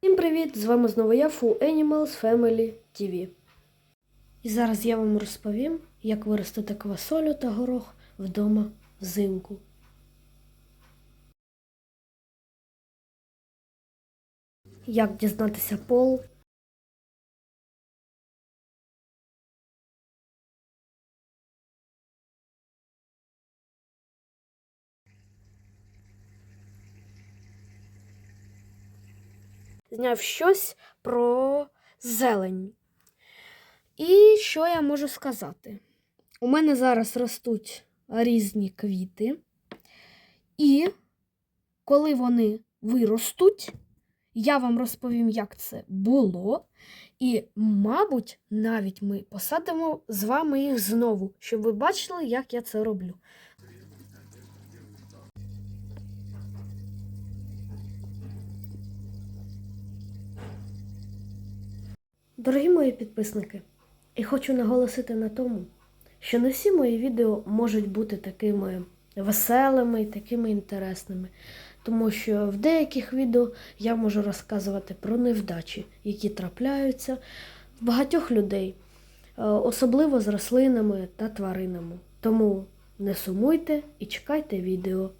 Всім привіт! З вами знову я Full Animals Family TV. І зараз я вам розповім, як виростити квасолю та горох вдома взимку. Як дізнатися пол? Зняв щось про зелень. І що я можу сказати? У мене зараз ростуть різні квіти, і коли вони виростуть, я вам розповім, як це було. І, мабуть, навіть ми посадимо з вами їх знову, щоб ви бачили, як я це роблю. Дорогі мої підписники, і хочу наголосити на тому, що не всі мої відео можуть бути такими веселими і такими інтересними, тому що в деяких відео я можу розказувати про невдачі, які трапляються в багатьох людей, е, особливо з рослинами та тваринами. Тому не сумуйте і чекайте відео.